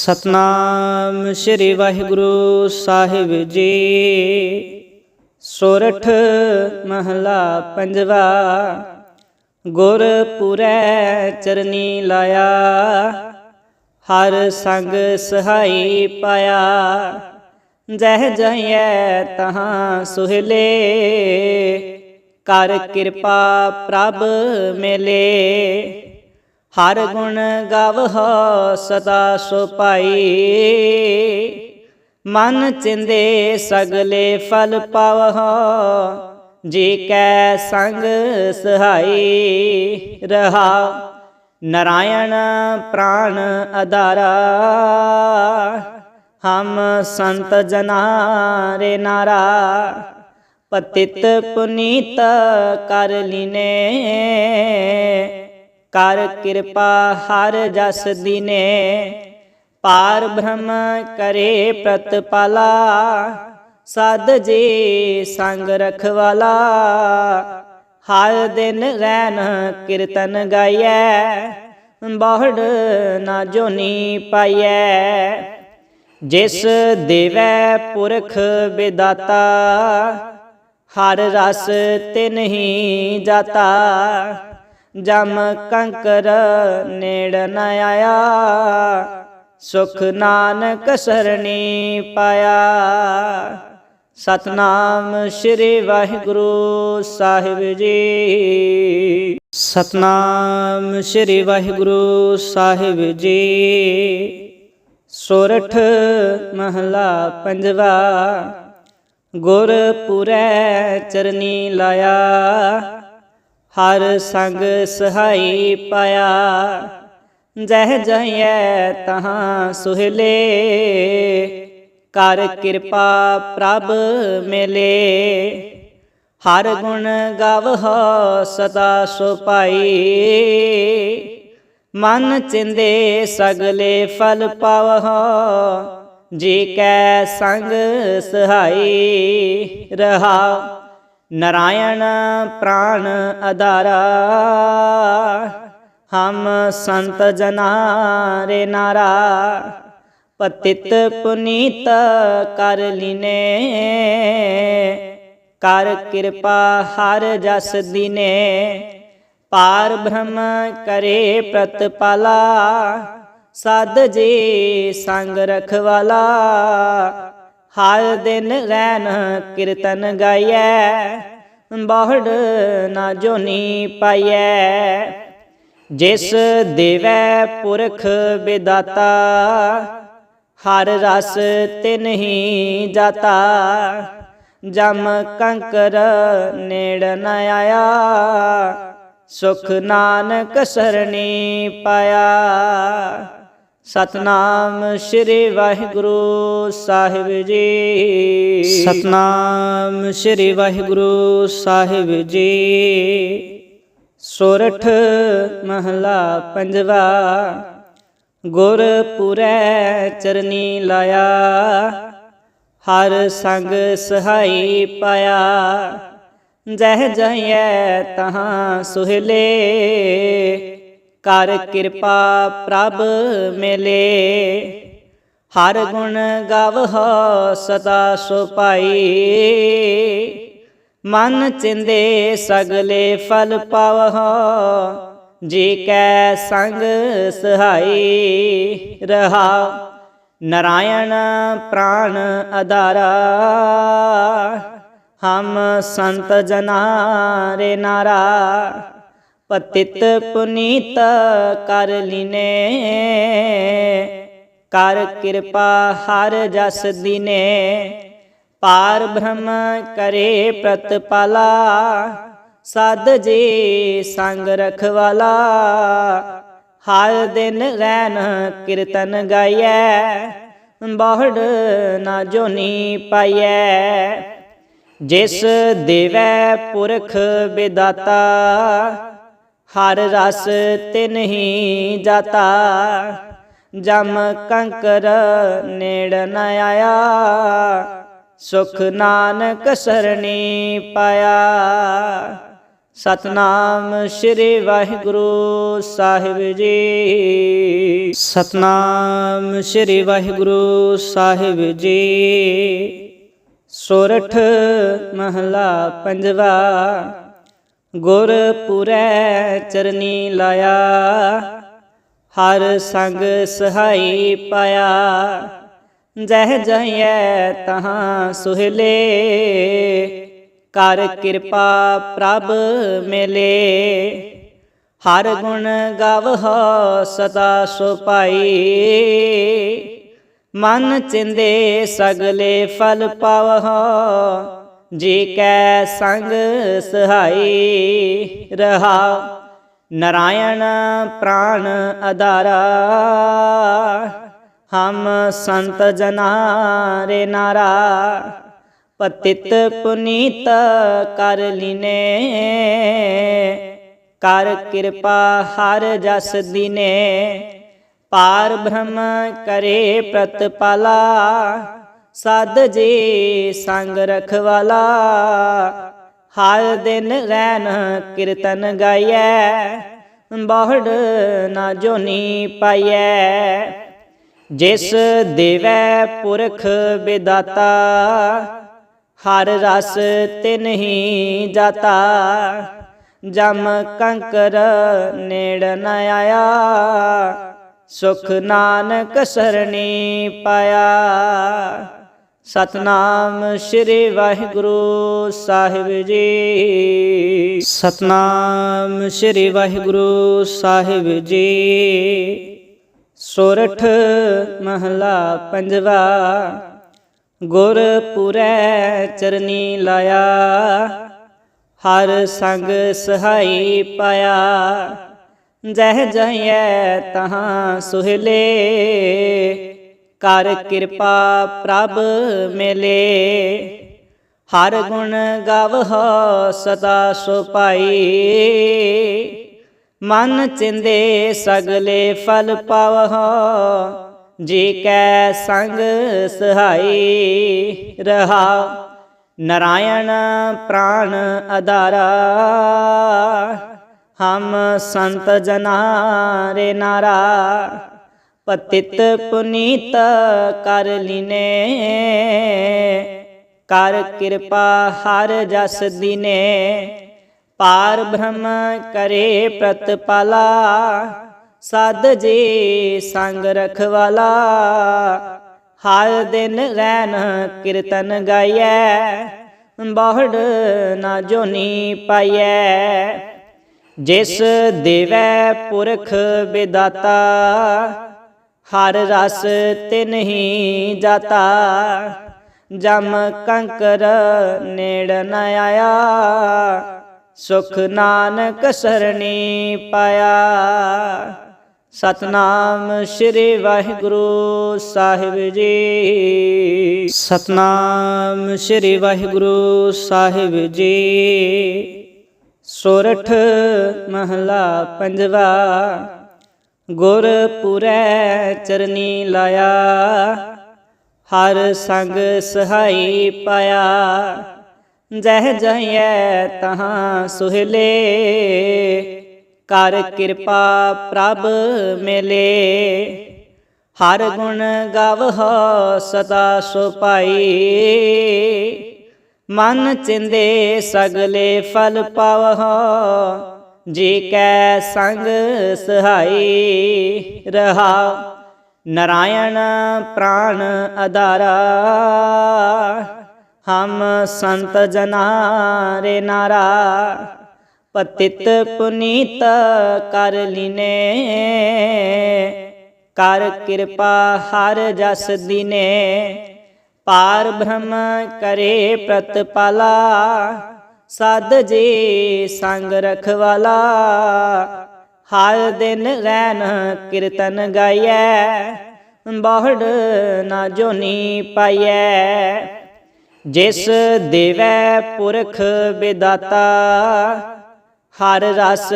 ਸਤਨਾਮ ਸ੍ਰੀ ਵਾਹਿਗੁਰੂ ਸਾਹਿਬ ਜੀ। ਸੋਰਠ ਮਹਲਾ ਪੰਜਵਾ, ਗੁਰ ਚਰਨੀ ਲਾਇਆ, ਹਰ ਸੰਗ ਸਹਾਈ ਪਾਇਆ। ਜਹ ਜਹੈ ਤਹਾਂ ਸੁਹਲੇ, ਕਰ ਕਿਰਪਾ ਪ੍ਰਭ ਮਿਲੇ। ਹਰ ਗੁਣ ਗਾਵਹੁ ਸਦਾ ਸੋ ਪਾਈ ਮਨ ਚਿੰਦੇ ਸਗਲੇ ਫਲ ਪਾਵਹੁ, ਜੀ ਕੈ ਸੰਗ ਸਹਾਈ ਰਹਾ। ਨਰਾਇਣ ਪ੍ਰਾਣ ਅਧਾਰਾ, ਹਮ ਸੰਤ ਜਨਾ ਰੇ ਨਾਰਾ। ਪਤਿਤ ਪੁਨੀਤ ਕਰ ਲੀਨੇ ਕਰ ਕਿਰਪਾ ਹਰ ਜਸ ਦਿਨੇ। ਪਾਰ ਬ੍ਰਹਮ ਕਰੇ ਪ੍ਰਤਪਾਲਾ, ਸਦ ਜੀ ਸੰਗ ਰਖਵਾਲਾ। ਹਰ ਦਿਨ ਰਹਿਣ ਕੀਰਤਨ ਗਾਈਐ, ਬਹੁੜ ਨਾ ਜੋਨੀ ਪਾਈਐ। ਜਿਸ ਦੇਵੈ ਪੁਰਖ ਵਿਦਾਤਾ, ਹਰ ਰਸ ਤਿਨ ਹੀ ਜਾਤਾ। ਜਮ ਕੰਕਰ ਨੇੜ ਨ ਆਇਆ। ਸੁਖ ਨਾਨਕ ਸਰਣੀ ਪਾਇਆ। ਸਤਨਾਮ ਸ੍ਰੀ ਵਾਹਿਗੁਰੂ ਸਾਹਿਬ ਜੀ। ਸਤਨਾਮ ਸ੍ਰੀ ਵਾਹਿਗੁਰੂ ਸਾਹਿਬ ਜੀ। ਸੋਰਠ ਮਹਲਾ ਪੰਜਵਾ। ਗੁਰਪੁਰੈ ਚਰਨੀ ਲਾਇਆ। ਹਰ ਸੰਗ ਸਹਾਈ ਪਾਇਆ। ਜਹ ਜਹੈ ਤਹਾਂ ਸੁਹਲੇ। ਕਰ ਕਿਰਪਾ ਪ੍ਰਭ ਮਿਲੇ। ਹਰ ਗੁਣ ਗਾਵਹੁ ਸਦਾ ਸੋ ਪਾਈ ਮਨ ਚਿੰਦੇ ਸਗਲੇ ਫਲ ਪਾਵਹੁ। ਜੀ ਕੈ ਸੰਗ ਸਹਾਈ ਰਹਾ। ਨਰਾਇਣ ਪ੍ਰਾਣ ਅਧਾਰਾ, ਹਮ ਸੰਤ ਜਨਾ ਰੇ ਨਾਰਾ, ਪਤਿਤ ਪੁਨੀਤ ਕਰ ਲੀਨੇ, ਕਰ ਕਿਰਪਾ ਹਰ ਜਸ ਦਿਨੇ, ਪਾਰ ਬ੍ਰਹਮ ਕਰੇ ਪ੍ਰਤਪਾਲਾ, ਸਦ ਜੀ ਸੰਗ ਰਖਵਾਲਾ ਹਰ ਦਿਨ ਰੈਨ ਕੀਰਤਨ ਗਾਈਐ, ਬਹੁੜ ਨਾ ਜੋਨੀ ਪਾਈਐ। ਜਿਸ ਦੇਵੈ ਪੁਰਖ ਵਿਦਾਤਾ, ਹਰ ਰਸ ਤਿਨ ਹੀ ਜਾਤਾ। ਜਮ ਕੰਕਰ ਨੇੜ ਨ ਆਇਆ, ਸੁਖ ਨਾਨਕ ਸਰਣੀ ਪਾਇਆ। ਸਤਨਾਮ ਸ੍ਰੀ ਵਾਹਿਗੁਰੂ ਸਾਹਿਬ ਜੀ। ਸਤਨਾਮ ਸ੍ਰੀ ਵਾਹਿਗੁਰੂ ਸਾਹਿਬ ਜੀ। ਸੋਰਠ ਮਹਲਾ ਪੰਜਵਾ ਗੁਰ ਪੁਰੈ ਚਰਨੀ ਲਾਇਆ ਹਰ ਸੰਗ ਸਹਾਈ ਪਾਇਆ। ਜਹ ਜਹੈ ਤਹਾਂ ਸੁਹਲੇ ਕਰ ਕਿਰਪਾ ਪ੍ਰਭ ਮਿਲੇ। ਹਰ ਗੁਣ ਗਾਵਹੁ ਸਦਾ ਸੋ ਪਾਈ ਮਨ ਚਿੰਦੇ ਸਗਲੇ ਫਲ ਪਾਵਹੁ। ਜੀ ਕੈ ਸੰਗ ਸਹਾਈ ਰਹਾ। ਨਰਾਇਣ ਪ੍ਰਾਨ ਅਧਾਰਾ। ਹਮ ਸੰਤ ਜਨਾ ਰੇ ਨਾਰਾ। ਪਤਿਤ ਪੁਨੀਤ ਕਰ ਲੀਨੇ, ਕਰ ਕਿਰਪਾ ਹਰ ਜਸ ਦਿਨੇ। ਪਾਰ ਬ੍ਰਹਮ ਕਰੇ ਪ੍ਰਤਪਾਲਾ, ਸਦ ਜੀ ਸੰਗ ਰਖਵਾਲਾ। ਹਰ ਦਿਨ ਰੈਨ ਕੀਰਤਨ ਗਾਈਐ, ਬਹੁੜ ਨਾ ਜੋਨੀ ਪਾਈਐ। ਜਿਸ ਦੇਵੈ ਪੁਰਖ ਵਿਦਾਤਾ ਹਰ ਰਸ ਤਿਨ ਹੀ ਜਾਤਾ। ਜਮ ਕੰਕਰ ਨੇੜ ਨ ਆਇਆ। ਸੁਖ ਨਾਨਕ ਸਰਣੀ ਪਾਇਆ। ਸਤਨਾਮ ਸ੍ਰੀ ਵਾਹਿਗੁਰੂ ਸਾਹਿਬ ਜੀ। ਸਤਨਾਮ ਸ੍ਰੀ ਵਾਹਿਗੁਰੂ ਸਾਹਿਬ ਜੀ। ਸੋਰਠ ਮਹਲਾ ਪੰਜਵਾ। ਗੁਰ ਚਰਨੀ ਲਾਇਆ, ਹਰ ਸੰਗ ਸਹਾਈ ਪਾਇਆ। ਜਹ ਜਹੀਐ ਤਹਾਂ ਸੁਹਲੇ, ਕਰ ਕਿਰਪਾ ਪ੍ਰਭ ਮਿਲੇ। ਹਰ ਗੁਣ ਗਾਵਹੁ ਸਦਾ ਸੋ ਪਾਈ ਮਨ ਚਿੰਦੇ ਸਗਲੇ ਫਲ ਪਾਵਹੁ ਜੀ ਕੈ ਸੰਗ ਸਹਾਈ ਰਹਾ, ਨਰਾਇਣ ਪ੍ਰਾਨ ਅਧਾਰਾ। ਹਮ ਸੰਤ ਜਨਾ ਰੇ ਨਾਰਾ, ਪਤਿਤ ਪੁਨੀਤ ਕਰ ਲੀਨੇ। ਕਰ ਕਿਰਪਾ ਹਰ ਜਸ ਦਿਨੇ, ਪਾਰ ਬ੍ਰਹਮ ਕਰੇ ਪ੍ਰਤਪਾਲਾ। ਸਦ ਜੀ ਸੰਗ ਰਖਵਾਲਾ, ਹਰ ਦਿਨ ਰੈਨ ਕੀਰਤਨ ਗਾਈਐ, ਬਹੁੜ ਨਾ ਜੋਨੀ ਪਾਈਐ। ਜਿਸ ਦੇਵੈ ਪੁਰਖ ਵਿਦਾਤਾ, ਹਰ ਰਸ ਤਿਨ ਹੀ ਜਾਤਾ। ਜਮ ਕੰਕਰ ਨੇੜ ਨ ਆਇਆ, ਸੁਖ ਨਾਨਕ ਸਰਣੀ ਪਾਇਆ। ਸਤਨਾਮ ਸ੍ਰੀ ਵਾਹਿਗੁਰੂ ਸਾਹਿਬ ਜੀ। ਸਤਨਾਮ ਸ੍ਰੀ ਵਾਹਿਗੁਰੂ ਸਾਹਿਬ ਜੀ। ਸੋਰਠ ਮਹਲਾ ਪੰਜਵਾ ਗੁਰਪੁਰੈ ਚਰਨੀ ਲਾਇਆ, ਹਰ ਸੰਗ ਸਹਾਈ ਪਾਇਆ। ਜਹ ਜਹੀਐ ਤਹਾਂ ਸੁਹਲੇ ਕਰ ਕਿਰਪਾ ਪ੍ਰਭ ਮਿਲੇ। ਹਰ ਗੁਣ ਗਾਵਹੁ ਸਦਾ ਸੋ ਪਾਈ ਮਨ ਚਿੰਦੇ ਸਗਲੇ ਫਲ ਪਾਵਹੁ। ਜੀ ਕੈ ਸੰਗ ਸਹਾਈ ਰਹਾ। ਨਰਾਇਣ ਪ੍ਰਾਨ ਅਧਾਰਾ। ਹਮ ਸੰਤ ਜਨਾ ਰੇ ਨਾਰਾ। ਪਤਿਤ ਪੁਨੀਤ ਕਰ ਲੀਨੇ। ਕਰ ਕਿਰਪਾ ਹਰ ਜਸ ਦਿਨੇ। ਪਾਰ ਬ੍ਰਹਮ ਕਰੇ ਪ੍ਰਤਪਾਲਾ। ਸਦ ਜੀ ਸੰਗ ਰਖਵਾਲਾ। ਹਰ ਦਿਨ ਰਹਿਣ ਕੀਰਤਨ ਗਾਈਐ। ਬਹੁੜ ਨਾ ਜੋਨੀ ਪਾਈਐ। ਜਿਸ ਦੇਵੈ ਪੁਰਖ ਵਿਦਾਤਾ ਹਰ ਰਸ ਤਿਨ ਹੀ ਜਾਤਾ। ਜਮ ਕੰਕਰ ਨੇੜ ਨ ਆਇਆ। ਸੁਖ ਨਾਨਕ ਸਰਣੀ ਪਾਇਆ। ਸਤਨਾਮ ਸ੍ਰੀ ਵਾਹਿਗੁਰੂ ਸਾਹਿਬ ਜੀ। ਸਤਨਾਮ ਸ੍ਰੀ ਵਾਹਿਗੁਰੂ ਸਾਹਿਬ ਜੀ। ਸੋਰਠ ਮਹਲਾ ਪੰਜਵਾ। ਗੁਰਪੁਰੈ ਚਰਨੀ ਲਾਇਆ, ਹਰ ਸੰਗ ਸਹਾਈ ਪਾਇਆ। ਜਹ ਜਹੀਐ ਤਹਾਂ ਸੁਹਲੇ, ਕਰ ਕਿਰਪਾ ਪ੍ਰਭ ਮਿਲੇ। ਹਰ ਗੁਣ ਗਾਵਹੁ ਸਦਾ ਸੋ ਪਾਈ ਮਨ ਚਿੰਦੇ ਸਗਲੇ ਫਲ ਪਾਵਹੁ ਜੀ ਕੈ ਸੰਗ ਸਹਾਈ ਰਹਾ। ਨਰਾਇਣ ਪ੍ਰਾਣ ਅਧਾਰਾ। ਹਮ ਸੰਤ ਜਨਾ ਰੇ ਨਾਰਾ। ਪਤਿਤ ਪੁਨੀਤ ਕਰ ਲਿਨੇ। ਕਰ ਕਿਰਪਾ ਹਰ ਜਸ ਦਿਨੇ। ਪਾਰ ਬ੍ਰਹਮ ਕਰੇ ਪ੍ਰਤਪਾਲਾ। ਸਦ ਜੀ ਸੰਗ ਰਖਵਾਲਾ ਹਰ ਦਿਨ ਰੈਨ ਕੀਰਤਨ ਗਾਈਐ, ਬਹੁੜ ਨਾ ਜੋਨੀ ਪਾਈਐ। ਜਿਸ ਦੇਵੈ ਪੁਰਖ ਵਿਦਾਤਾ ਹਰ ਰਸ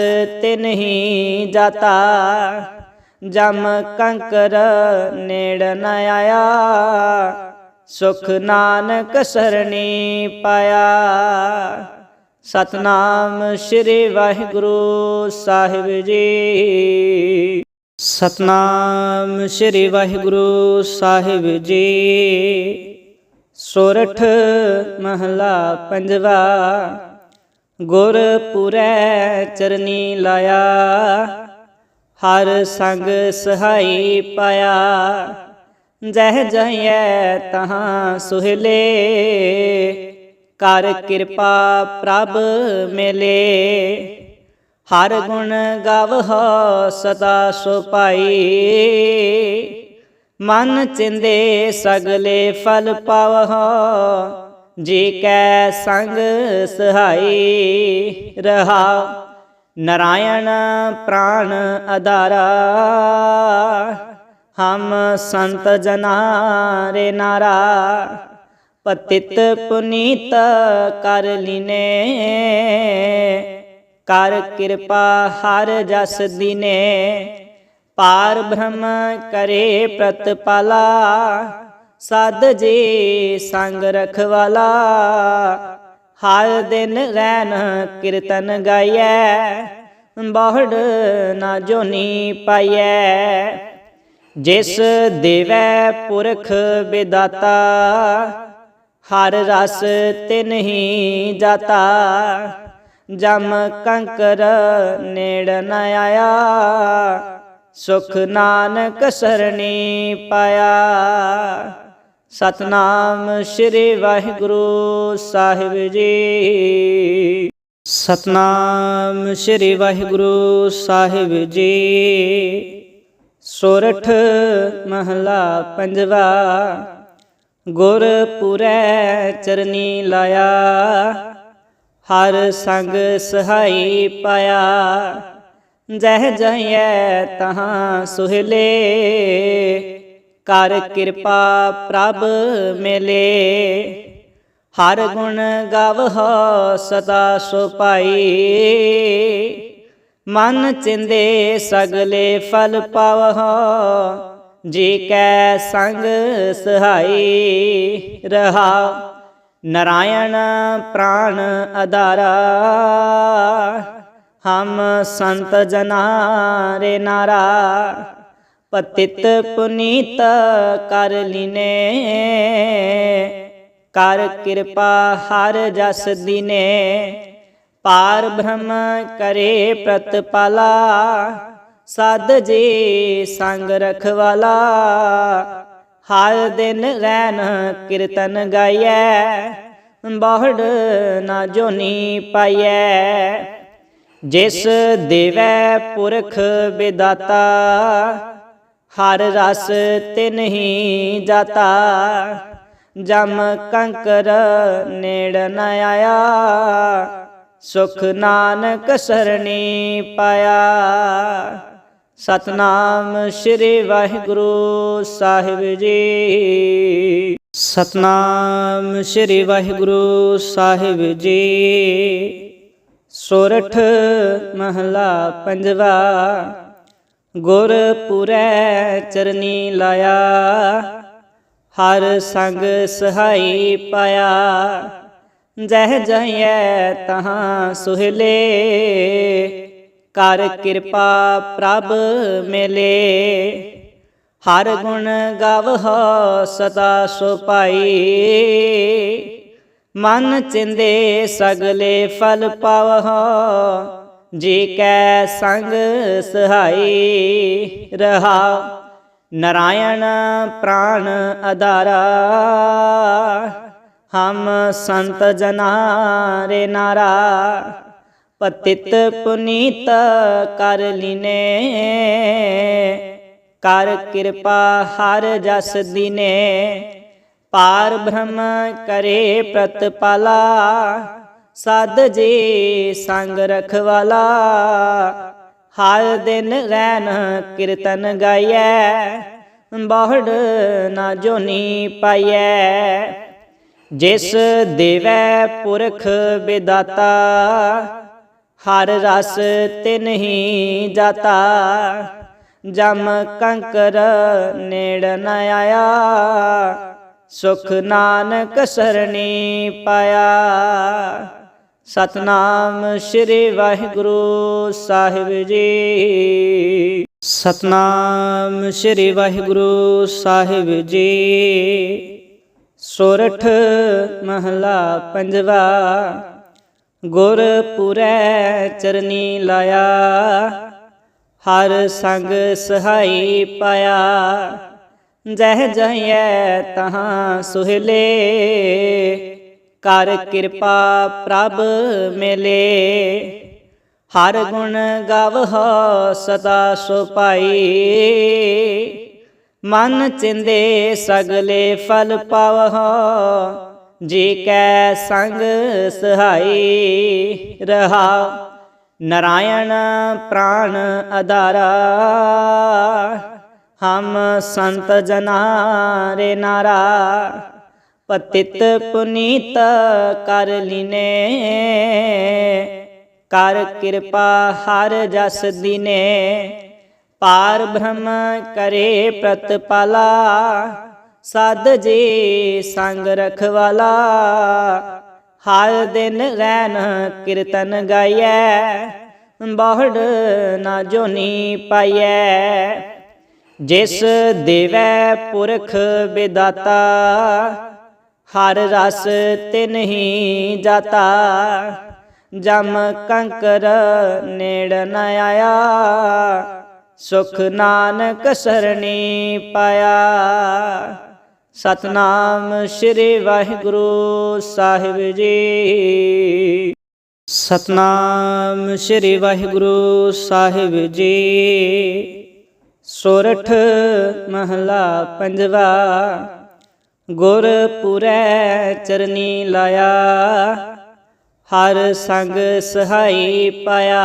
ਤਿਨ ਹੀ ਜਾਤਾ। ਜਮ ਕੰਕਰ ਨੇੜ ਨ ਆਇਆ, ਸੁਖ ਨਾਨਕ ਸਰਣੀ ਪਾਇਆ। ਸਤਨਾਮ ਸ੍ਰੀ ਵਾਹਿਗੁਰੂ ਸਾਹਿਬ ਜੀ। ਸਤਨਾਮ ਸ੍ਰੀ ਵਾਹਿਗੁਰੂ ਸਾਹਿਬ ਜੀ। ਸੋਰਠ ਮਹਲਾ ਪੰਜਵਾ ਗੁਰਪੁਰੈ ਚਰਨੀ ਲਾਇਆ, ਹਰ ਸੰਗ ਸਹਾਈ ਪਾਇਆ। ਜਹ ਜਹੈ ਤਹਾਂ ਸੁਹਲੇ ਕਰ ਕਿਰਪਾ ਪ੍ਰਭ ਮਿਲੇ। ਹਰ ਗੁਣ ਗਾਵਹੁ ਸਦਾ ਸੋ ਪਾਈ ਮਨ ਚਿੰਦੇ ਸਗਲੇ ਫਲ ਪਾਵਹੁ। ਜੀ ਕੈ ਸੰਗ ਸਹਾਈ ਰਹਾ। ਨਰਾਇਣ ਪ੍ਰਾਣ ਅਧਾਰਾ। ਹਮ ਸੰਤ ਜਨਾ ਰੇ ਨਾਰਾ। ਪਤਿਤ ਪੁਨੀਤ ਕਰ ਲੀਨੇ। ਕਰ ਕਿਰਪਾ ਹਰ ਜਸ ਦਿਨੇ। ਪਾਰ ਬ੍ਰਹਮ ਕਰੇ ਪ੍ਰਤਪਾਲਾ। ਸਦ ਜੀ ਸੰਗ ਰਖਵਾਲਾ। ਹਰ ਦਿਨ ਰੈਨ ਕੀਰਤਨ ਗਾਈਐ। ਬਹੁੜ ਨਾ ਜੋਨੀ ਪਾਈਐ। ਜਿਸ ਦੇਵੈ ਪੁਰਖ ਵਿਦਾਤਾ ਹਰ ਰਸ ਤਿਨ ਹੀ ਜਾਤਾ। ਜਮ ਕੰਕਰ ਨੇੜ ਨ ਆਇਆ। ਸੁਖ ਨਾਨਕ ਸਰਣੀ ਪਾਇਆ। ਸਤਨਾਮ ਸ੍ਰੀ ਵਾਹਿਗੁਰੂ ਸਾਹਿਬ ਜੀ। ਸਤਨਾਮ ਸ੍ਰੀ ਵਾਹਿਗੁਰੂ ਸਾਹਿਬ ਜੀ। ਸੋਰਠ ਮਹਲਾ ਪੰਜਵਾ। ਗੁਰਪੁਰੈ ਚਰਨੀ ਲਾਇਆ, ਹਰ ਸੰਗ ਸਹਾਈ ਪਾਇਆ। ਜਹ ਜਹੈ ਤਹਾਂ ਸੁਹਲੇ, ਕਰ ਕਿਰਪਾ ਪ੍ਰਭ ਮਿਲੇ। ਹਰ ਗੁਣ ਗਾਵਹੁ ਸਦਾ ਸੋ ਪਾਈ ਮਨ ਚਿੰਦੇ ਸਗਲੇ ਫਲ ਪਾਵਹੁ ਜੀ ਕੈ ਸੰਗ ਸਹਾਈ ਰਹਾ, ਨਰਾਇਣ ਪ੍ਰਾਨ ਅਦਾਰਾ ਹਮ ਸੰਤ ਜਨਾ ਰੇ ਨਾਰਾ, ਪਤਿਤ ਪੁਨੀਤ ਕਰ ਲੀਨੇ। ਕਰ ਕਿਰਪਾ ਹਰ ਜਸ ਦਿਨੇ, ਪਾਰ ਬ੍ਰਹਮ ਕਰੇ ਪ੍ਰਤਪਾਲਾ। ਸਦ ਜੀ ਸੰਗ ਰਖਵਾਲਾ, ਹਰ ਦਿਨ ਰੈਨ ਕੀਰਤਨ ਗਾਈਐ, ਬਹੁੜ ਨਾ ਜੋਨੀ ਪਾਈਐ। ਜਿਸ ਦੇਵੈ ਪੁਰਖ ਬਿਦਾਤਾ ਹਰ ਰਸ ਤਿਨ ਹੀ ਜਾਤਾ। ਜਮ ਕੰਕਰ ਨੇੜ ਨ ਆਇਆ, ਸੁਖ ਨਾਨਕ ਸਰਣੀ ਪਾਇਆ। ਸਤਨਾਮ ਸ੍ਰੀ ਵਾਹਿਗੁਰੂ ਸਾਹਿਬ ਜੀ। ਸਤਨਾਮ ਸ੍ਰੀ ਵਾਹਿਗੁਰੂ ਸਾਹਿਬ ਜੀ। ਸੋਰਠ ਮਹਲਾ ਪੰਜਵਾ ਗੁਰਪੁਰੈ ਚਰਨੀ ਲਾਇਆ, ਹਰ ਸੰਗ ਸਹਾਈ ਪਾਇਆ। ਜਹ ਜਹੈ ਤਹਾਂ ਸੁਹਲੇ ਕਰ ਕਿਰਪਾ ਪ੍ਰਭ ਮਿਲੇ। ਹਰ ਗੁਣ ਗਾਵਹੁ ਸਦਾ ਸੋ ਪਾਈ ਮਨ ਚਿੰਦੇ ਸਗਲੇ ਫਲ ਪਾਵਹੁ। ਜੀ ਕੈ ਸੰਗ ਸਹਾਈ ਰਹਾ। ਨਰਾਇਣ ਪ੍ਰਾਨ ਅਧਾਰਾ। ਹਮ ਸੰਤ ਜਨਾ ਰੇ ਨਾਰਾ। ਪਤਿਤ ਪੁਨੀਤ ਕਰ ਲਿਨੇ। ਕਰ ਕਿਰਪਾ ਹਰ ਜਸ ਦਿਨੇ। ਪਾਰ ਬ੍ਰਹਮ ਕਰੇ ਪ੍ਰਤਪਾਲਾ। ਸਦ ਜੀ ਸੰਗ ਰਖਵਾਲਾ। ਹਰ ਦਿਨ ਰੈਨ ਕੀਰਤਨ ਗਾਈਐ। ਬਹੁੜ ਨਾ ਜੋਨੀ ਪਾਈਐ। ਜਿਸ ਦੇਵੈ ਪੁਰਖ ਵਿਦਾਤਾ ਹਰ ਰਸ ਤਿਨ ਹੀ ਜਾਤਾ। ਜਮ ਕੰਕਰ ਨੇੜ ਨ ਆਇਆ। ਸੁਖ ਨਾਨਕ ਸਰਣੀ ਪਾਇਆ। ਸਤਨਾਮ ਸ੍ਰੀ ਵਾਹਿਗੁਰੂ ਸਾਹਿਬ ਜੀ। ਸਤਨਾਮ ਸ੍ਰੀ ਵਾਹਿਗੁਰੂ ਸਾਹਿਬ ਜੀ। ਸੋਰਠ ਮਹਲਾ ਪੰਜਵਾ। ਗੁਰਪੁਰੈ ਚਰਨੀ ਲਾਇਆ, ਹਰ ਸੰਗ ਸਹਾਈ ਪਾਇਆ। ਜਹ ਜਹੀਐ ਤਹਾਂ ਸੁਹਲੇ, ਕਰ ਕਿਰਪਾ ਪ੍ਰਭ ਮਿਲੇ। ਹਰ ਗੁਣ ਗਾਵਹੁ ਸਦਾ ਸੋ ਪਾਈ ਮਨ ਚਿੰਦੇ ਸਗਲੇ ਫਲ ਪਾਵਹੁ ਜੀ ਕੈ ਸੰਗ ਸਹਾਈ ਰਹਾ। ਨਰਾਇਣ ਪ੍ਰਾਨ ਅਧਾਰਾ। ਹਮ ਸੰਤ ਜਨਾ ਰੇ ਨਾਰਾ। ਪਤਿਤ ਪੁਨੀਤ ਕਰ ਲਿਨੇ। ਕਰ ਕਿਰਪਾ ਹਰ ਜਸ ਦਿਨੇ। ਪਾਰ ਬ੍ਰਹਮ ਕਰੇ ਪ੍ਰਤਪਾਲਾ। ਸਦ ਜੀ ਸੰਗ ਰਖਵਾਲਾ, ਹਰ ਦਿਨ ਰੈਨ ਕੀਰਤਨ ਗਾਈਐ, ਬਹੁੜ ਨਾ ਜੋਨੀ ਪਾਈਐ। ਜਿਸ ਦੇਵੈ ਪੁਰਖ ਵਿਦਾਤਾ ਹਰ ਰਸ ਤਿਨ ਹੀ ਜਾਤਾ। ਜਮ ਕੰਕਰ ਨੇੜ ਨ ਆਇਆ, ਸੁਖ ਨਾਨਕ ਸਰਣੀ ਪਾਇਆ। ਸਤਨਾਮ ਸ੍ਰੀ ਵਾਹਿਗੁਰੂ ਸਾਹਿਬ ਜੀ। ਸਤਨਾਮ ਸ੍ਰੀ ਵਾਹਿਗੁਰੂ ਸਾਹਿਬ ਜੀ। ਸੋਰਠ ਮਹਲਾ ਪੰਜਵਾ ਗੁਰਪੁਰੈ ਚਰਨੀ ਲਾਇਆ, ਹਰ ਸੰਗ ਸਹਾਈ ਪਾਇਆ।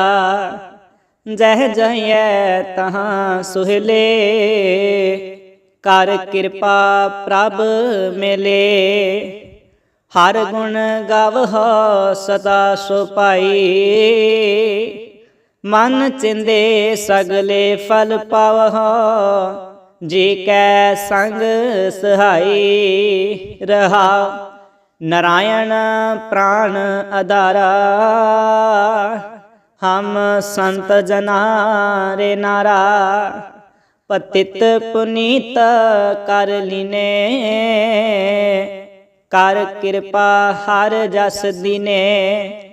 ਜਹ ਜਹੀਐ ਤਹਾਂ ਸੁਹਲੇ ਕਰ ਕਿਰਪਾ ਪ੍ਰਭ ਮਿਲੇ। ਹਰ ਗੁਣ ਗਾਵਹੁ ਸਦਾ ਸੋ ਪਾਈ ਮਨ ਚਿੰਦੇ ਸਗਲੇ ਫਲ ਪਾਵਹੁ ਜੀ ਕੈ ਸੰਗ ਸਹਾਈ ਰਹਾ। ਨਰਾਇਣ ਪ੍ਰਾਣ ਅਧਾਰਾ। ਹਮ ਸੰਤ ਜਨਾ ਰੇ ਨਾਰਾ। ਪਤਿਤ ਪੁਨੀਤ ਕਰ ਲੀਨੇ। ਕਰ ਕਿਰਪਾ ਹਰ ਜਸ ਦਿਨੇ।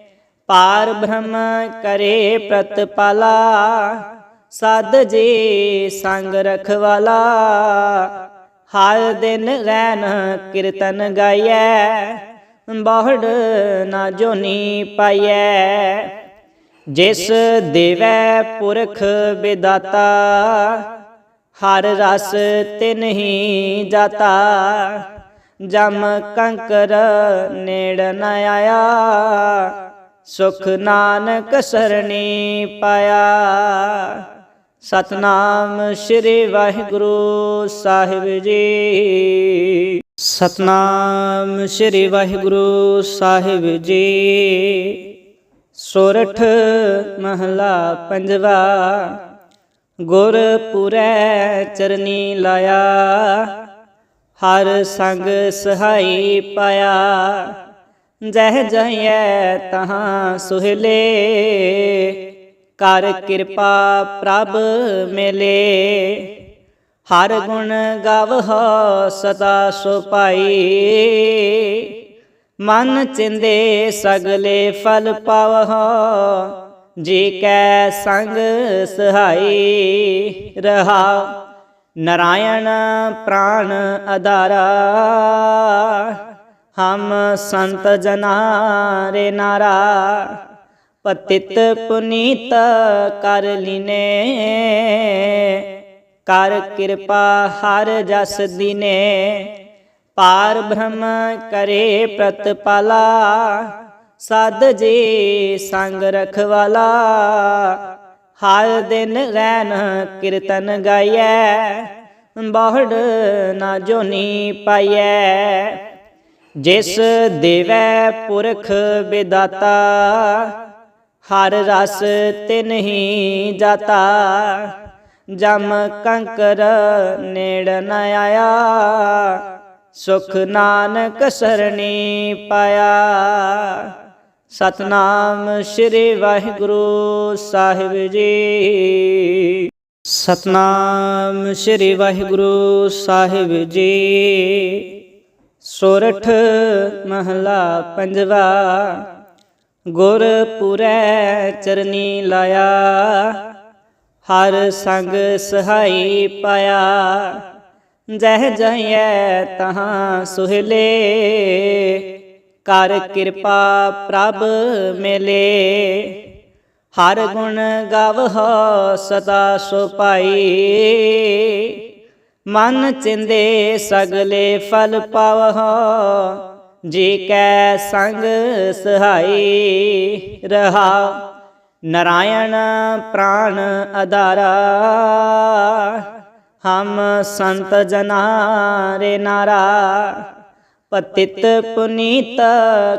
ਪਾਰ ਬ੍ਰਹਮ ਕਰੇ ਪ੍ਰਤਪਾਲਾ। ਸਦ ਜੀ ਸੰਗ ਰਖਵਾਲਾ। ਹਰ ਦਿਨ ਰਹਿਣ ਕੀਰਤਨ ਗਾਈਐ। ਬਹੁੜ ਨਾ ਜੋਨੀ ਪਾਈਐ। ਜਿਸ ਦੇਵੈ ਪੁਰਖ ਵਿਦਾਤਾ ਹਰ ਰਸ ਤਿਨ ਹੀ ਜਾਤਾ। ਜਮ ਕੰਕਰ ਨੇੜ ਨ ਆਇਆ। ਸੁਖ ਨਾਨਕ ਸਰਣੀ ਪਾਇਆ। ਸਤਨਾਮ ਸ੍ਰੀ ਵਾਹਿਗੁਰੂ ਸਾਹਿਬ ਜੀ। ਸਤਨਾਮ ਸ੍ਰੀ ਵਾਹਿਗੁਰੂ ਸਾਹਿਬ ਜੀ। ਸੋਰਠ ਮਹਲਾ ਪੰਜਵਾ। ਗੁਰਪੁਰੈ ਚਰਨੀ ਲਾਇਆ, ਹਰ ਸੰਗ ਸਹਾਈ ਪਾਇਆ। ਜਹ ਜਹੀਐ ਤਹਾਂ ਸੁਹਲੇ, ਕਰ ਕਿਰਪਾ ਪ੍ਰਭ ਮਿਲੇ। ਹਰ ਗੁਣ ਗਾਵਹੁ ਸਦਾ ਸੋ ਪਾਈ ਮਨ ਚਿੰਦੇ ਸਗਲੇ ਫਲ ਪਾਵਹੁ ਜੀ ਕੈ ਸੰਗ ਸਹਾਈ ਰਹਾ, ਨਰਾਇਣ ਪ੍ਰਾਨ ਅਦਾਰਾ ਹਮ ਸੰਤ ਜਨਾ ਰੇ ਨਾਰਾ, ਪਤਿਤ ਪੁਨੀਤ ਕਰ ਲੀਨੇ। ਕਰ ਕਿਰਪਾ ਹਰ ਜਸ ਦਿਨੇ, ਪਾਰ ਬ੍ਰਹਮ ਕਰੇ ਪ੍ਰਤਪਾਲਾ। ਸਦ ਜੀ ਸੰਗ ਰਖਵਾਲਾ, ਹਰ ਦਿਨ ਰੈਨ ਕੀਰਤਨ ਗਾਈਐ, ਬਹੁੜ ਨਾ ਜੋਨੀ ਪਾਈਐ। ਜਿਸ ਦੇਵੈ ਪੁਰਖ ਵਿਦਾਤਾ, ਹਰ ਰਸ ਤਿਨ ਹੀ ਜਾਤਾ। ਜਮ ਕੰਕਰ ਨੇੜ ਨ ਆਇਆ, ਸੁਖ ਨਾਨਕ ਸਰਣੀ ਪਾਇਆ। ਸਤਨਾਮ ਸ੍ਰੀ ਵਾਹਿਗੁਰੂ ਸਾਹਿਬ ਜੀ। ਸਤਨਾਮ ਸ੍ਰੀ ਵਾਹਿਗੁਰੂ ਸਾਹਿਬ ਜੀ। ਸੋਰਠ ਮਹਲਾ ਪੰਜਵਾ ਗੁਰਪੁਰੈ ਚਰਨੀ ਲਾਇਆ, ਹਰ ਸੰਗ ਸਹਾਈ ਪਾਇਆ। ਜਹ ਜਹੀਐ ਤਹਾਂ ਸੁਹਲੇ ਕਰ ਕਿਰਪਾ ਪ੍ਰਭ ਮਿਲੇ। ਹਰ ਗੁਣ ਗਾਵਹੁ ਸਦਾ ਸੁਪਾਈ ਮਨ ਚਿੰਦੇ ਸਗਲੇ ਫਲ ਪਾਵਹੁ ਜੀ ਕੈ ਸੰਗ ਸਹਾਈ ਰਹਾ। ਨਰਾਇਣ ਪ੍ਰਾਨ ਅਧਾਰਾ। ਹਮ ਸੰਤ ਜਨਾ ਰੇ ਨਾਰਾ। ਪਤਿਤ ਪੁਨੀਤ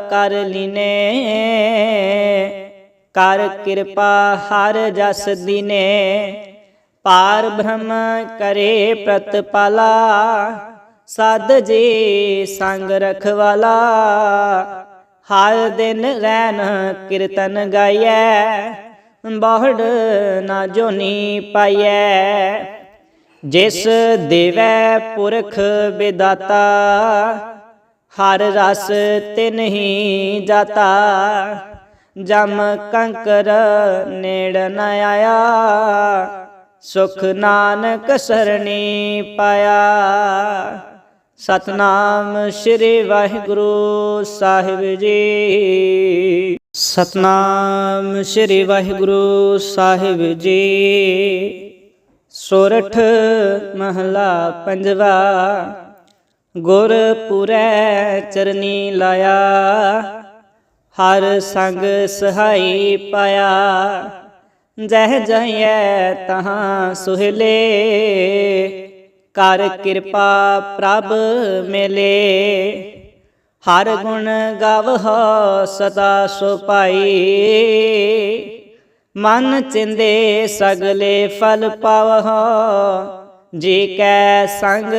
ਕਰ ਲਿਨੇ। ਕਰ ਕਿਰਪਾ ਹਰ ਜਸ ਦਿਨੇ। ਪਾਰ ਬ੍ਰਹਮ ਕਰੇ ਪ੍ਰਤਪਾਲਾ। ਸਦ ਜੀ ਸੰਗ ਰਖਵਾਲਾ। ਹਰ ਦਿਨ ਰੈਨ ਕੀਰਤਨ ਗਾਇਐ ਬਹੁੜ ਨਾ ਜੋਨੀ ਪਾਈਐ। ਜਿਸ ਦੇਵੈ ਪੁਰਖ ਵਿਦਾਤਾ ਹਰ ਰਸ ਤਿਨ ਹੀ ਜਾਤਾ। ਜਮ ਕੰਕਰ ਨੇੜ ਨ ਆਇਆ। ਸੁਖ ਨਾਨਕ ਸਰਣੀ ਪਾਇਆ। ਸਤਨਾਮ ਸ੍ਰੀ ਵਾਹਿਗੁਰੂ ਸਾਹਿਬ ਜੀ। ਸਤਨਾਮ ਸ੍ਰੀ ਵਾਹਿਗੁਰੂ ਸਾਹਿਬ ਜੀ। ਸੋਰਠ ਮਹਲਾ ਪੰਜਵਾ। ਗੁਰਪੁਰੈ ਚਰਨੀ ਲਾਇਆ, ਹਰ ਸੰਗ ਸਹਾਈ ਪਾਇਆ। ਜਹ ਜਹੀਐ ਤਹਾਂ ਸੁਹਲੇ, ਕਰ ਕਿਰਪਾ ਪ੍ਰਭ ਮਿਲੇ। ਹਰ ਗੁਣ ਗਾਵਹੁ ਸਦਾ ਸੋ ਪਾਈ ਮਨ ਚਿੰਦੇ ਸਗਲੇ ਫਲ ਪਾਵਹੁ। ਜੀ ਕੈ ਸੰਗ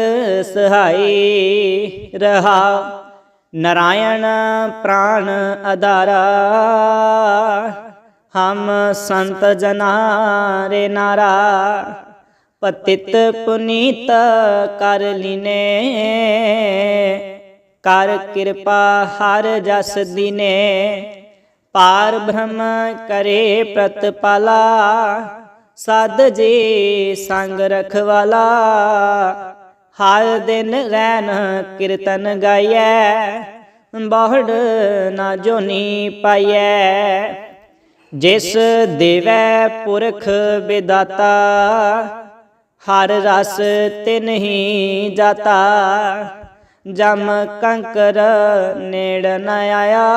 ਸਹਾਈ ਰਹਾ, ਨਰਾਇਣ ਪ੍ਰਾਣ ਅਧਾਰਾ। ਹਮ ਸੰਤ ਜਨਾ ਰੇ ਨਾਰਾ, ਪਤਿਤ ਪੁਨੀਤ ਕਰ ਲਿਨੇ। ਕਰ ਕਿਰਪਾ ਹਰ ਜਸ ਦਿਨੇ, ਪਾਰ ਬ੍ਰਹਮ ਕਰੇ ਪ੍ਰਤਪਾਲਾ। ਸਦ ਜੀ ਸੰਗ ਰਖਵਾਲਾ, ਹਰ ਦਿਨ ਰੈਨ ਕੀਰਤਨ ਗਾਇਐ ਬਹੁੜ ਨਾ ਜੋਨੀ ਪਾਈਐ। ਜਿਸ ਦੇਵੈ ਪੁਰਖ ਵਿਦਾਤਾ ਹਰ ਰਸ ਤਿਨ ਹੀ ਜਾਤਾ। ਜਮ ਕੰਕਰ ਨੇੜ ਨ ਆਇਆ,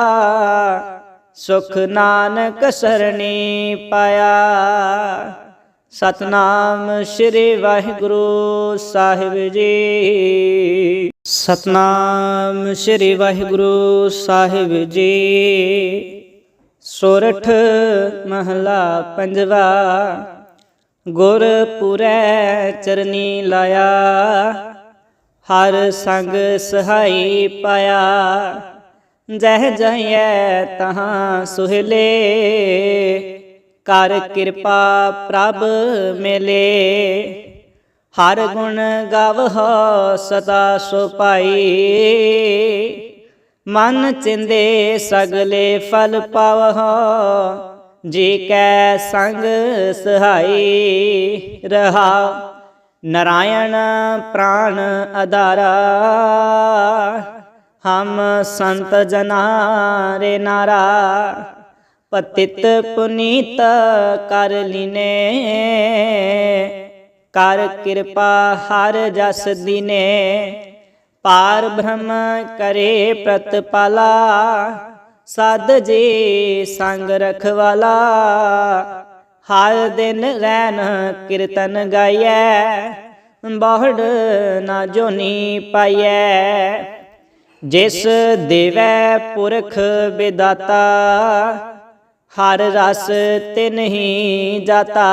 ਸੁਖ ਨਾਨਕ ਸਰਣੀ ਪਾਇਆ। ਸਤਨਾਮ ਸ੍ਰੀ ਵਾਹਿਗੁਰੂ ਸਾਹਿਬ ਜੀ। ਸਤਨਾਮ ਸ੍ਰੀ ਵਾਹਿਗੁਰੂ ਸਾਹਿਬ ਜੀ। ਸੋਰਠ ਮਹਲਾ ਪੰਜਵਾ ਗੁਰਪੁਰੈ ਚਰਨੀ ਲਾਇਆ, ਹਰ ਸੰਗ ਸਹਾਈ ਪਾਇਆ। ਜਹ ਜਹੀਐ ਤਹਾਂ ਸੁਹਲੇ ਕਰ ਕਿਰਪਾ ਪ੍ਰਭ ਮਿਲੇ। ਹਰ ਗੁਣ ਗਾਵਹੁ ਸਦਾ ਸੋ ਪਾਈ ਮਨ ਚਿੰਦੇ ਸਗਲੇ ਫਲ ਪਾਵਹੁ ਜੀ ਕੈ ਸੰਗ ਸਹਾਈ ਰਹਾ। ਨਰਾਇਣ ਪ੍ਰਾਣ ਅਧਾਰਾ। ਹਮ ਸੰਤ ਜਨਾ ਰੇ ਨਾਰਾ। ਪਤਿਤ ਪੁਨੀਤ ਕਰ ਲੀਨੇ, ਕਰ ਕਿਰਪਾ ਹਰ ਜਸ ਦਿਨੇ। ਪਾਰ ਬ੍ਰਹਮ ਕਰੇ ਪ੍ਰਤਪਾਲਾ, ਸਦ ਜੀ ਸੰਗ ਰਖਵਾਲਾ। ਹਰ ਦਿਨ ਰੈਨ ਕੀਰਤਨ ਗਾਇਐ ਬਹੁੜ ਨਾ ਜੋਨੀ ਪਾਈਐ। ਜਿਸ ਦੇਵੈ ਪੁਰਖ ਵਿਦਾਤਾ ਹਰ ਰਸ ਤਿਨ ਹੀ ਜਾਤਾ।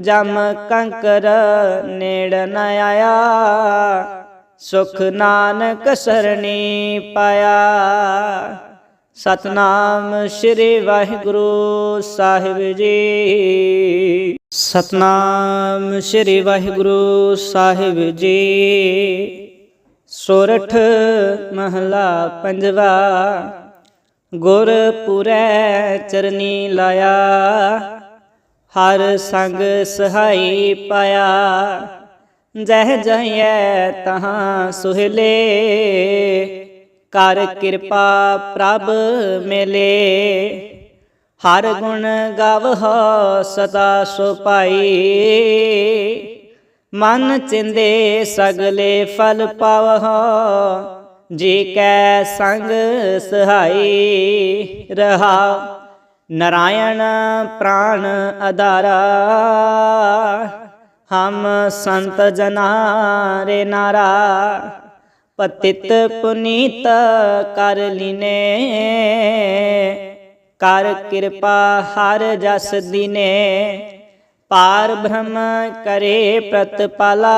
ਜਮ ਕੰਕਰ ਨੇੜ ਨ ਆਇਆ। ਸੁਖ ਨਾਨਕ ਸਰਣੀ ਪਾਇਆ। ਸਤਨਾਮ ਸ੍ਰੀ ਵਾਹਿਗੁਰੂ ਸਾਹਿਬ ਜੀ। ਸਤਨਾਮ ਸ੍ਰੀ ਵਾਹਿਗੁਰੂ ਸਾਹਿਬ ਜੀ। ਸੋਰਠ ਮਹਲਾ ਪੰਜਵਾ। ਗੁਰਪੁਰੈ ਚਰਨੀ ਲਾਇਆ, ਹਰ ਸੰਗ ਸਹਾਈ ਪਾਇਆ। ਜਹ ਜਹੈ ਤਹਾਂ ਸੁਹਲੇ, ਕਰ ਕਿਰਪਾ ਪ੍ਰਭ ਮਿਲੇ। ਹਰ ਗੁਣ ਗਾਵਹੁ ਸਦਾ ਸੋ ਪਾਈ ਮਨ ਚਿੰਦੇ ਸਗਲੇ ਫਲ ਪਾਵਹੁ ਜੀ ਕੈ ਸੰਗ ਸਹਾਈ ਰਹਾ, ਨਰਾਇਣ ਪ੍ਰਾਨ ਅਦਾਰਾ ਹਮ ਸੰਤ ਜਨਾ ਰੇ ਨਾਰਾ, ਪਤਿਤ ਪੁਨੀਤ ਕਰ ਲੀਨੇ। ਕਰ ਕਿਰਪਾ ਹਰ ਜਸ ਦਿਨੇ, ਪਾਰ ਬ੍ਰਹਮ ਕਰੇ ਪ੍ਰਤਪਾਲਾ।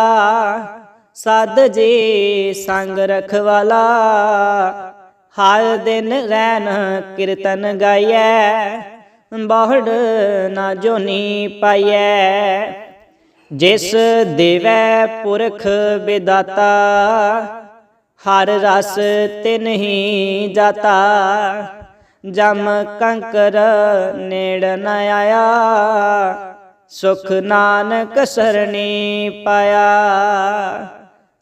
ਸਦ ਜੀ ਸੰਗ ਰਖਵਾਲਾ, ਹਰ ਦਿਨ ਰਹਿਨ ਕੀਰਤਨ ਗਾਇਐ ਬਹੁੜ ਨਾ ਜੋਨੀ ਪਾਈਐ। ਜਿਸ ਦੇਵੈ ਪੁਰਖ ਵਿਦਾਤਾ, ਹਰ ਰਸ ਤਿਨ ਹੀ ਜਾਤਾ। ਜਮ ਕੰਕਰ ਨੇੜ ਨ ਆਇਆ, ਸੁਖ ਨਾਨਕ ਸਰਣੀ ਪਾਇਆ।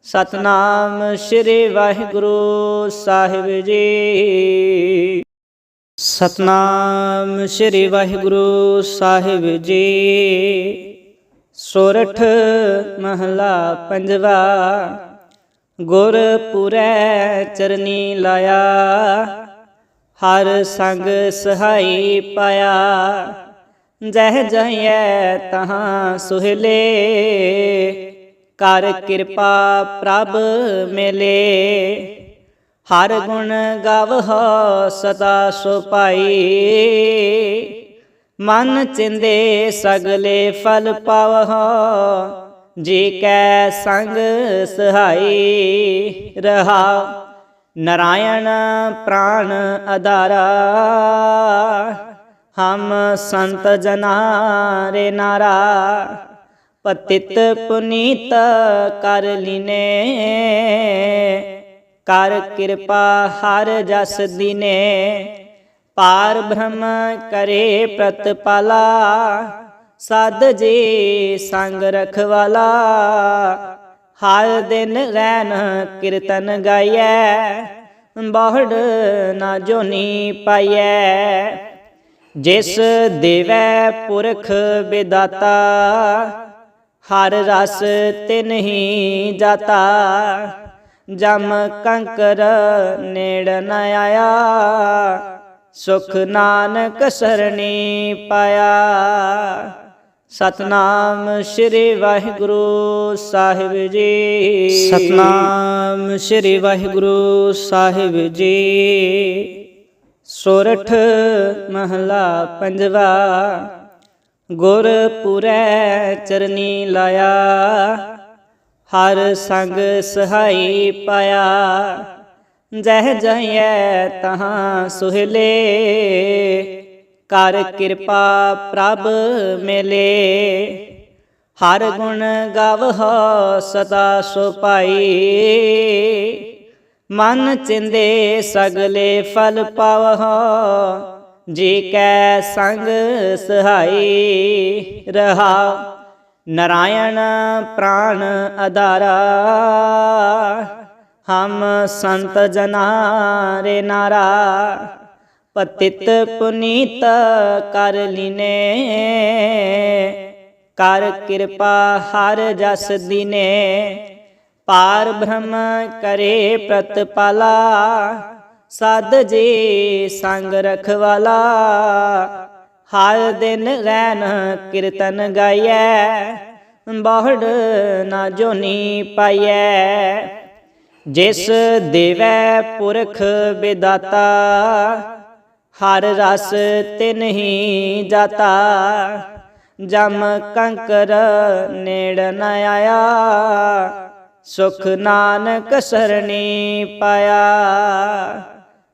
ਸਤਨਾਮ ਸ੍ਰੀ ਵਾਹਿਗੁਰੂ ਸਾਹਿਬ ਜੀ। ਸਤਨਾਮ ਸ੍ਰੀ ਵਾਹਿਗੁਰੂ ਸਾਹਿਬ ਜੀ। ਸੋਰਠ ਮਹਲਾ ਪੰਜਵਾ ਗੁਰਪੁਰੈ ਚਰਨੀ ਲਾਇਆ, ਹਰ ਸੰਗ ਸਹਾਈ ਪਾਇਆ। ਜਹ ਜਹੈ ਤਹਾਂ ਸੁਹਲੇ ਕਰ ਕਿਰਪਾ ਪ੍ਰਭ ਮਿਲੇ। ਹਰ ਗੁਣ ਗਾਵਹੁ ਸਦਾ ਸੁਪਾਈ ਮਨ ਚਿੰਦੇ ਸਗਲੇ ਫਲ ਪਾਵਹੁ। ਜੀ ਕੈ ਸੰਗ ਸਹਾਈ ਰਹਾ। ਨਰਾਇਣ ਪ੍ਰਾਣ ਅਧਾਰਾ। ਹਮ ਸੰਤ ਜਨਾ ਰੇ ਨਾਰਾ। ਪਤਿਤ ਪੁਨੀਤ ਕਰ ਲਿਨੇ। ਕਰ ਕਿਰਪਾ ਹਰ ਜਸ ਦਿਨੇ। ਪਾਰ ਬ੍ਰਹਮ ਕਰੇ ਪ੍ਰਤਪਾਲਾ। ਸਦ ਜੀ ਸੰਗ ਰਖਵਾਲਾ। ਹਰ ਦਿਨ ਰਹਿਨ ਕੀਰਤਨ ਗਾਇਐ ਬਹੁੜ ਨਾ ਜੋਨੀ ਪਾਈਐ। ਜਿਸ ਦੇਵੈ ਪੁਰਖ ਵਿਦਾਤਾ ਹਰ ਰਸ ਤਿਨ ਹੀ ਜਾਤਾ। ਜਮ ਕੰਕਰ ਨੇੜ ਨ ਆਇਆ। ਸੁਖ ਨਾਨਕ ਸਰਣੀ ਪਾਇਆ। ਸਤਨਾਮ ਸ੍ਰੀ ਵਾਹਿਗੁਰੂ ਸਾਹਿਬ ਜੀ। ਸਤਨਾਮ ਸ੍ਰੀ ਵਾਹਿਗੁਰੂ ਸਾਹਿਬ ਜੀ। ਸੋਰਠ ਮਹਲਾ ਪੰਜਵਾ। ਗੁਰਪੁਰੈ ਚਰਨੀ ਲਾਇਆ, ਹਰ ਸੰਗ ਸਹਾਈ ਪਾਇਆ। ਜਹ ਜਹੈ ਤਹਾਂ ਸੁਹਲੇ, ਕਰ ਕਿਰਪਾ ਪ੍ਰਭ ਮਿਲੇ। ਹਰ ਗੁਣ ਗਾਵਹੁ ਸਦਾ ਸੋ ਪਾਈ ਮਨ ਚਿੰਦੇ ਸਗਲੇ ਫਲ ਪਾਵਹੁ ਜੀ ਕੈ ਸੰਗ ਸਹਾਈ ਰਹਾ। ਨਰਾਇਣ ਪ੍ਰਾਨ ਅਦਾਰਾ ਹਮ ਸੰਤ ਜਨਾ ਰੇ ਨਾਰਾ। ਪਤਿਤ ਪੁਨੀਤ ਕਰ ਲਿਨੇ। ਕਰ ਕਿਰਪਾ ਹਰ ਜਸ ਦਿਨੇ। ਪਾਰ ਬ੍ਰਹਮ ਕਰੇ ਪ੍ਰਤਪਾਲਾ। ਸਦ ਜੀ ਸੰਗ ਰਖਵਾਲਾ, ਹਰ ਦਿਨ ਰਹਿਨ ਕੀਰਤਨ ਗਾਇਐ ਬਹੁੜ ਨਾ ਜੋਨੀ ਪਾਈਐ। ਜਿਸ ਦੇਵੈ ਪੁਰਖ ਬਿਦਾਤਾ ਹਰ ਰਸ ਤਿਨ ਹੀ ਜਾਤਾ। ਜਮ ਕੰਕਰ ਨੇੜ ਨ ਆਇਆ, ਸੁਖ ਨਾਨਕ ਸਰਣੀ ਪਾਇਆ।